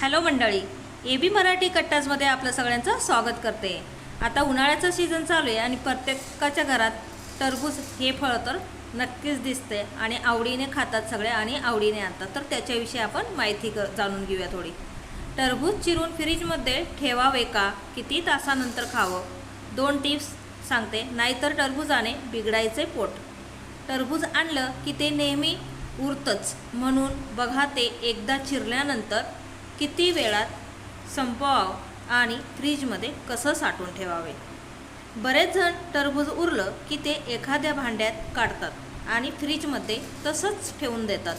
Hello मंडळी A B Marathi कट्टाजमध्ये आपलं सगळ्यांचं स्वागत करते. आता उन्हाळ्याचं सीझन चालू आहे आणि प्रत्येकाच्या घरात टरबूज हे फळ तर नक्कीच दिसते आणि आवडीने खातात सगळे आणि आवडीने आणतात. तर त्याच्याविषयी आपण माहिती क जाणून घेऊया थोडी. टरबूज चिरून फ्रीजमध्ये ठेवावे का किती तासानंतर खावं? दोन टिप्स सांगते. नाहीतर टरबूजाने बिघडायचे पोट. टरबूज आणलं की ते नेहमी उरतंच. म्हणून बघा ते एकदा चिरल्यानंतर किती वेळात संपवावं आणि फ्रीजमध्ये कसं साठवून ठेवावे? बरेच जण टरबूज उरलं की ते एखाद्या भांड्यात काढतात आणि फ्रीजमध्ये तसंच ठेवून देतात.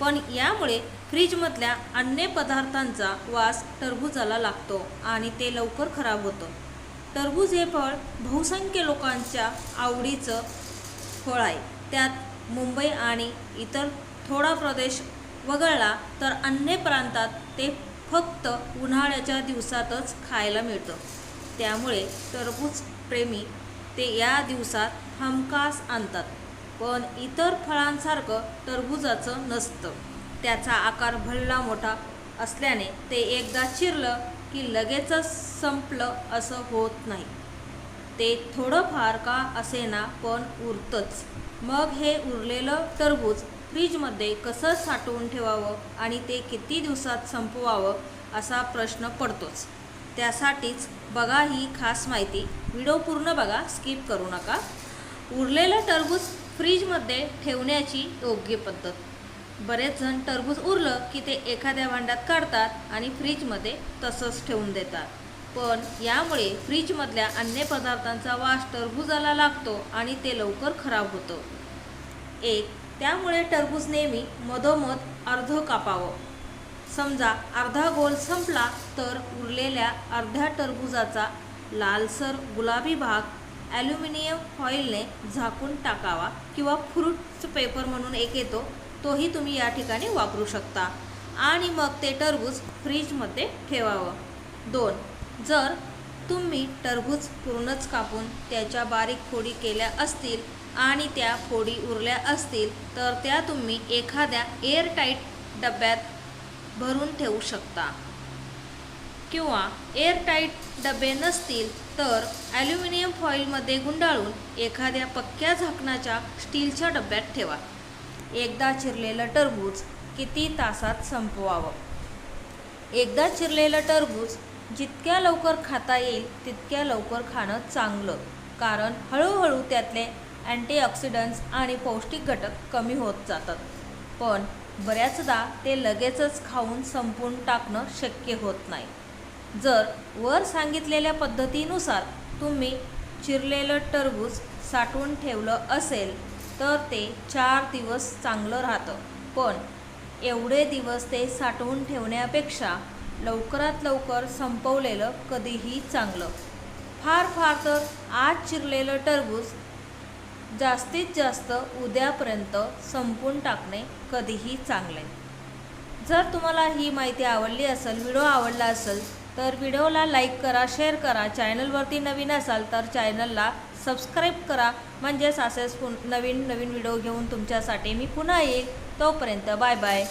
पण यामुळे फ्रीजमधल्या अन्य पदार्थांचा वास टरबूजाला लागतो आणि ते लवकर खराब होतं. टरबूज हे फळ बहुसंख्य लोकांच्या आवडीचं फळ आहे. त्यात मुंबई आणि इतर थोडा प्रदेश वगळला तर अन्य प्रांतात ते फक्त उन्हाळ्याच्या दिवसातच खायला मिळतं. त्यामुळे टरबूज प्रेमी ते या दिवसात हमखास आणतात. पण इतर फळांसारखं टरबूजाचं नसतं. त्याचा आकार भल्ला मोठा असल्याने ते एकदा चिरलं की लगेचच संपलं असं होत नाही. ते थोडंफार का असेना पण उरतंच. मग हे उरलेलं टरबूज फ्रीजमध्ये कसं साठवून ठेवावं आणि ते किती दिवसात संपवावं असा प्रश्न पडतोच. त्यासाठीच बघा ही खास माहिती. व्हिडिओ पूर्ण बघा स्किप करू नका. उरलेलं टरबूज फ्रीजमध्ये ठेवण्याची योग्य पद्धत. बरेच जण टरबूज उरलं की ते एखाद्या भांड्यात काढतात आणि फ्रीजमध्ये तसंच ठेवून देतात. पण यामुळे फ्रीजमधल्या अन्य पदार्थांचा वास टरबूजाला लागतो आणि ते लवकर खराब होतं. एक त्यामुळे टरबूज नेहमी मधोमध अर्ध कापावं. समजा अर्धा गोल संपला तर उरलेल्या अर्ध्या टरबुजाचा लालसर गुलाबी भाग ॲल्युमिनियम फॉईलने झाकून टाकावा किंवा फ्रूट पेपर म्हणून एक येतो तोही तुम्ही या ठिकाणी वापरू शकता. आणि मग ते टरबूज फ्रीजमध्ये ठेवावं. दोन जर तुम्ही टरबूज पूर्णच कापून त्याच्या बारीक फोडी केल्या असतील आणि त्या फोडी उरल्या असतील तर त्या तुम्ही एखाद्या एअरटाईट डब्यात भरून ठेवू शकता. किंवा एअरटाईट डबे नसतील तर ॲल्युमिनियम फॉईलमध्ये गुंडाळून एखाद्या पक्क्या झाकणाच्या स्टीलच्या डब्यात ठेवा. एकदा चिरलेलं टरबूज किती तासात संपवावं? एकदा चिरलेलं टरबूज जितक्या लवकर खाता येईल तितक्या लवकर खाणं चांगलं. कारण हळूहळू त्यातले अँटीऑक्सिडंट्स आणि पौष्टिक घटक कमी होत जातात. पण बऱ्याचदा ते लगेचच खाऊन संपून टाकणं शक्य होत नाही. जर वर सांगितलेल्या पद्धतीनुसार तुम्ही चिरलेलं टरबूज साठवून ठेवलं असेल तर ते चार दिवस चांगलं राहतं. पण एवढे दिवस ते साठवून ठेवण्यापेक्षा लवकरात लवकर संपवलेलं कधीही चांगलं. फार फार तर आज चिरलेलं टरबूज जास्तीत जास्त उद्यापर्यंत संपून टाकणे कधीही चांगले. जर तुम्हाला ही माहिती आवडली असेल व्हिडिओ आवडला असेल तर व्हिडिओला लाईक करा शेअर करा. चॅनलवरती नवीन असाल तर चॅनलला सबस्क्राईब करा. म्हणजेच असेच नवीन नवीन व्हिडिओ घेऊन तुमच्यासाठी मी पुन्हा येईल. तोपर्यंत बाय बाय.